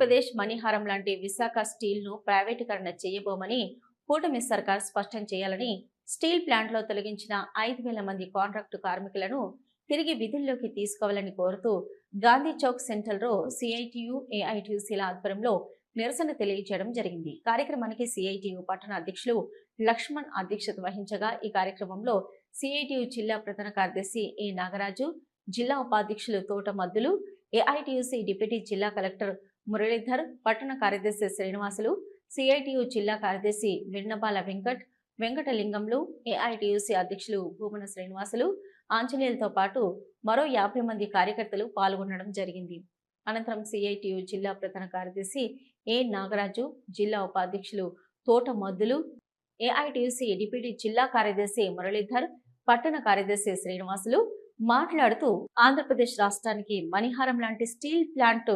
ఆంధ్రప్రదేశ్ మణిహారం లాంటి విశాఖ స్టీల్ను ప్రైవేటీకరణ చేయబోమని కూటమి సర్కార్ స్పష్టం చేయాలని స్టీల్ ప్లాంట్లో తొలగించిన ఐదు వేల మంది కాంట్రాక్టు కార్మికులను తిరిగి విధుల్లోకి తీసుకోవాలని కోరుతూ గాంధీ చౌక్ సెంటర్లో సిఐటియు ఏఐటియుసీల ఆధ్వర్యంలో నిరసన తెలియజేయడం జరిగింది. కార్యక్రమానికి సిఐటియు పట్టణ అధ్యక్షులు లక్ష్మణ్ అధ్యక్షత వహించగా ఈ కార్యక్రమంలో సిఐటియు జిల్లా ప్రధాన కార్యదర్శి ఏ నాగరాజు జిల్లా ఉపాధ్యక్షులు తోట మద్దులు ఏఐటియుసి డిప్యూటీ జిల్లా కలెక్టర్ మురళీధర్ పట్టణ కార్యదర్శి శ్రీనివాసులు సిఐటియు జిల్లా కార్యదర్శి విన్నపాల వెంకట్ వెంకటలింగంలు ఏఐటియుసి అధ్యక్షులు భూమన శ్రీనివాసులు ఆంజనేయులతో పాటు మరో యాభై మంది కార్యకర్తలు పాల్గొనడం జరిగింది. అనంతరం సిఐటియు జిల్లా ప్రధాన కార్యదర్శి ఏ నాగరాజు జిల్లా ఉపాధ్యక్షులు తోట మద్దులు ఏఐటియుసి డిప్యూటీ జిల్లా కార్యదర్శి మురళీధర్ పట్టణ కార్యదర్శి శ్రీనివాసులు మాట్లాడుతూ ఆంధ్రప్రదేశ్ రాష్ట్రానికి మణిహారం లాంటి స్టీల్ ప్లాంట్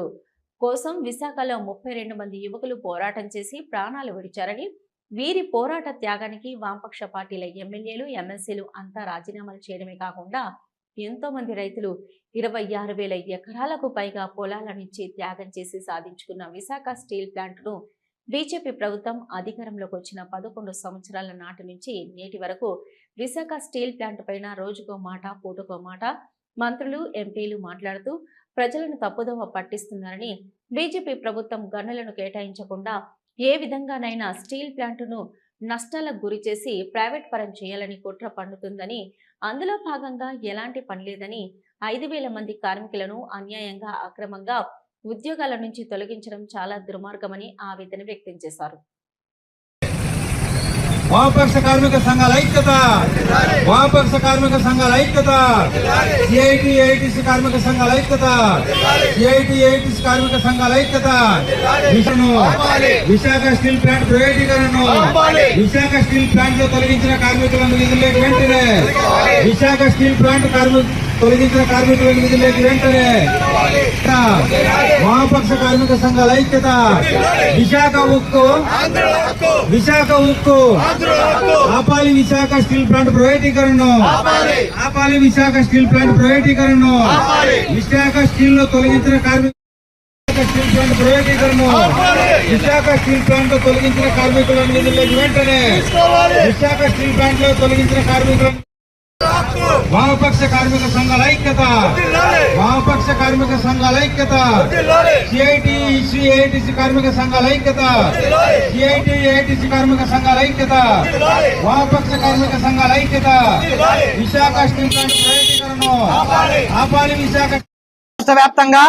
కోసం విశాఖలో ముప్పై రెండు మంది యువకులు పోరాటం చేసి ప్రాణాలు విడిచారని వీరి పోరాట త్యాగానికి వామపక్ష పార్టీల ఎమ్మెల్యేలు ఎమ్మెల్సీలు అంతా రాజీనామాలు చేయడమే కాకుండా ఎంతో మంది రైతులు ఇరవై ఆరు వేల ఎకరాలకు పైగా పొలాలనిచ్చి త్యాగం చేసి సాధించుకున్న విశాఖ స్టీల్ ప్లాంట్ను బీజేపీ ప్రభుత్వం అధికారంలోకి వచ్చిన పదకొండు సంవత్సరాల నాటి నుంచి నేటి వరకు విశాఖ స్టీల్ ప్లాంట్ పైన రోజుకో మాట పూటకో మాట మంత్రులు ఎంపీలు మాట్లాడుతూ ప్రజలను తప్పుదోవ పట్టిస్తున్నారని బీజేపీ ప్రభుత్వం గనులను కేటాయించకుండా ఏ విధంగానైనా స్టీల్ ప్లాంటును నష్టాలకు గురి చేసి ప్రైవేట్ పరం చేయాలని కుట్ర పండుతుందని అందులో భాగంగా ఎలాంటి పని లేదని ఐదు వేల మంది కార్మికులను అన్యాయంగా అక్రమంగా ఉద్యోగాల నుంచి తొలగించడం చాలా దుర్మార్గమని ఆవేదన వ్యక్తం చేశారు. వామపక్ష కార్మిక సంఘాల ఐక్యత. వామపక్ష కార్మిక సంఘాల ఐక్యత. సిఐటి ఏఐటిసి కార్మిక సంఘాల ఐక్యత. సిఐటి ఏఐటిసి కార్మిక సంఘాల ఐక్యత. విషను విశాఖ స్టీల్ ప్లాంట్ ప్రైవేటీకరణను విశాఖ స్టీల్ ప్లాంట్లో తొలగించిన కార్మికులను విధుల్లోకి వెంటనే విశాఖ స్టీల్ ప్లాంట్ కార్మిక తొలగించిన కార్మికులను విధుల్లోకి వెంటనే వామపక్ష కార్మిక సంఘాల ఐక్యత. విశాఖ ఉక్కు. విశాఖ ఉక్కు. ఆపాలి విశాఖ స్టీల్ ప్లాంట్ ప్రైవేటీకరణను. ఆపాలి విశాఖ స్టీల్ ప్లాంట్ ప్రైవేటీకరణను. విశాఖ స్టీల్లో తొలగించిన కార్మిక స్టీల్ ప్లాంట్ ప్రైవేటీకరణను. విశాఖ స్టీల్ ప్లాంట్లో తొలగించిన కార్మికులను విధుల్లోకి వెంటనే. విశాఖ స్టీల్ ప్లాంట్లో తొలగించిన కార్మికులను వామపక్ష కార్మిక సంఘాల ఐక్యత. వామపక్ష కార్మిక సంఘాల ఐక్యత. సిఐటి సిఐటిసి కార్మిక సంఘాల ఐక్యత. సిఐటి ఏఐటిసి కార్మిక సంఘాల ఐక్యత. వామపక్ష కార్మిక సంఘాల ఐక్యత. విశాఖ స్టీల్ ప్లాంట్ ప్రైవేటీకరణను ఆపాలి. విశాఖ. రాష్ట్ర వ్యాప్తంగా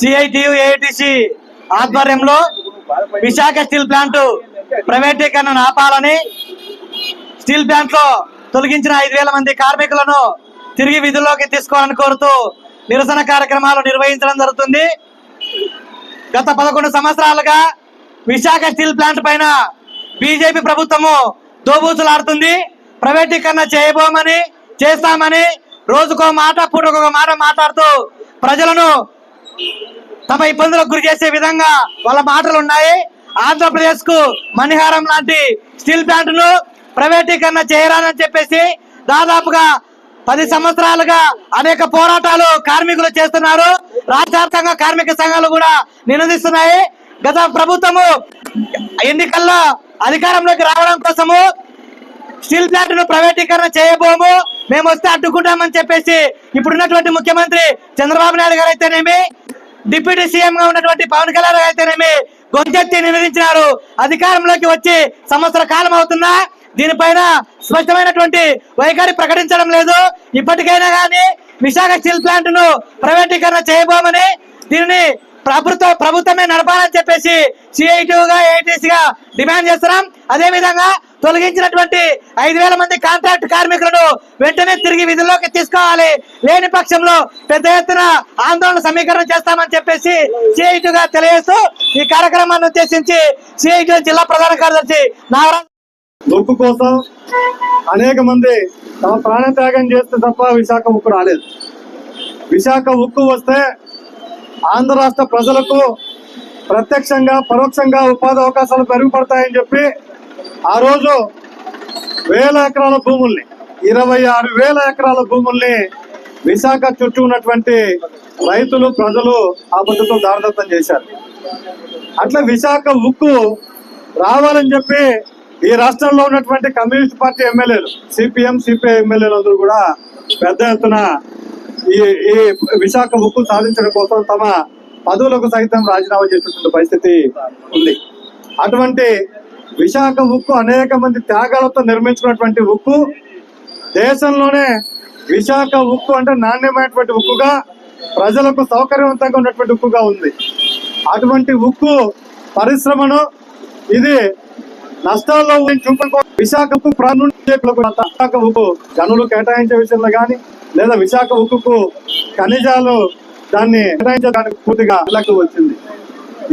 సిఐటియు ఏఐటిసి ఆధ్వర్యంలో విశాఖ స్టీల్ ప్లాంట్ ప్రైవేటీకరణను ఆపాలని స్టీల్ ప్లాంట్లో తొలగించిన ఐదు వేల మంది కార్మికులను తిరిగి విధుల్లోకి తీసుకోవాలని కోరుతూ నిరసన కార్యక్రమాలు నిర్వహించడం జరుగుతుంది. గత పదకొండు సంవత్సరాలుగా విశాఖ స్టీల్ ప్లాంట్ పైన బీజేపీ ప్రభుత్వము దోబూచులాడుతుంది. ప్రైవేటీకరణ చేయబోమని చేస్తామని రోజుకో మాట పూటకొక మాట మాట్లాడుతూ ప్రజలను తమ ఇబ్బందులకు గురి చేసే విధంగా వాళ్ళ మాటలు ఉన్నాయి ఆంధ్రప్రదేశ్కు మణిహారం లాంటి స్టీల్ ప్లాంట్ను ప్రైవేటీకరణ చేయరానని చెప్పేసి దాదాపుగా పది సంవత్సరాలుగా అనేక పోరాటాలు కార్మికులు చేస్తున్నారు. రాజ్యాంగంగా కార్మిక సంఘాలు కూడా నినదిస్తున్నాయి గత ప్రభుత్వము ఎన్నికల్లో అధికారంలోకి రావడం కోసము స్టీల్ ప్లాంట్ను ప్రైవేటీకరణ చేయబోము. మేము వస్తే అడ్డుకుంటామని చెప్పేసి ఇప్పుడున్నటువంటి ముఖ్యమంత్రి చంద్రబాబు నాయుడు గారు అయితేనేమి డిప్యూటీ సీఎం గా ఉన్నటువంటి పవన్ కళ్యాణ్ గారు అయితేనేమి గొంతెత్తి నినదించినారు అధికారంలోకి వచ్చి సంవత్సర కాలం అవుతున్నా దీనిపైన స్పష్టమైనటువంటి వైఖరి ప్రకటించడం లేదు. ఇప్పటికైనా కానీ విశాఖ స్టీల్ ప్లాంట్ను ప్రైవేటీకరణ చేయబోమని దీనిని ప్రభుత్వ ప్రభుత్వమే నడపాలని చెప్పేసి సిఐటిగా గా డిమాండ్ చేస్తున్నాం. అదే విధంగా తొలగించినటువంటి ఐదు వేల మంది కాంట్రాక్ట్ కార్మికులను వెంటనే తిరిగి విధుల్లోకి తీసుకోవాలి. లేని పక్షంలో పెద్ద ఎత్తున ఆందోళన సమీకరణ చేస్తామని చెప్పేసి సిఐటిగా తెలియజేస్తూ ఈ కార్యక్రమాన్ని ఉద్దేశించి సిఐటి జిల్లా ప్రధాన కార్యదర్శి నాగరాజ్ ఉక్కు కోసం అనేక మంది తమ ప్రాణ త్యాగం చేస్తే తప్ప విశాఖ ఉక్కు రాలేదు. విశాఖ ఉక్కు వస్తే ఆంధ్ర రాష్ట్ర ప్రజలకు ప్రత్యక్షంగా పరోక్షంగా ఉపాధి అవకాశాలు మెరుగుపడతాయని చెప్పి ఆ రోజు వేల ఎకరాల భూముల్ని ఇరవై ఆరు వేల ఎకరాల భూముల్ని విశాఖ చుట్టూ ఉన్నటువంటి రైతులు ప్రజలు ఆ పద్ధతిలో దారదత్తం చేశారు. అట్లా విశాఖ ఉక్కు రావాలని చెప్పి ఈ రాష్ట్రంలో ఉన్నటువంటి కమ్యూనిస్ట్ పార్టీ ఎమ్మెల్యేలు సిపిఎం సిపిఐ ఎమ్మెల్యేలు అందరూ కూడా పెద్ద ఎత్తున ఈ ఈ విశాఖ ఉక్కు సాధించడం కోసం తమ పదవులకు సైతం రాజీనామా చేసేటువంటి పరిస్థితి ఉంది. అటువంటి విశాఖ ఉక్కు అనేక మంది త్యాగాలతో నిర్మించుకున్నటువంటి ఉక్కు దేశంలోనే విశాఖ ఉక్కు అంటే నాణ్యమైనటువంటి ఉక్కుగా ప్రజలకు సౌకర్యవంతంగా ఉన్నటువంటి ఉక్కుగా ఉంది. అటువంటి ఉక్కు పరిశ్రమను ఇది నష్టాల్లో విశాఖ ఉక్కు ఉక్కు గనులు కేటాయించే విషయంలో గాని లేదా విశాఖ ఉక్కుకు ఖనిజాలు దాన్ని కేటాయించడానికి పూర్తిగా ఇళ్ళకు వచ్చింది.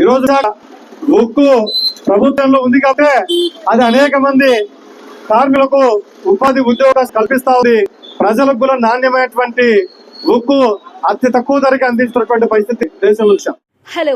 ఈ రోజు ఉక్కు ప్రభుత్వంలో ఉంది కాబట్టి అది అనేక మంది కార్మికులకు ఉపాధి ఉద్యోగాలు కల్పిస్తా ఉంది. ప్రజలకు కూడా నాణ్యమైనటువంటి ఉక్కు అతి తక్కువ ధరకి అందిస్తున్నటువంటి పరిస్థితి దేశంలో హలో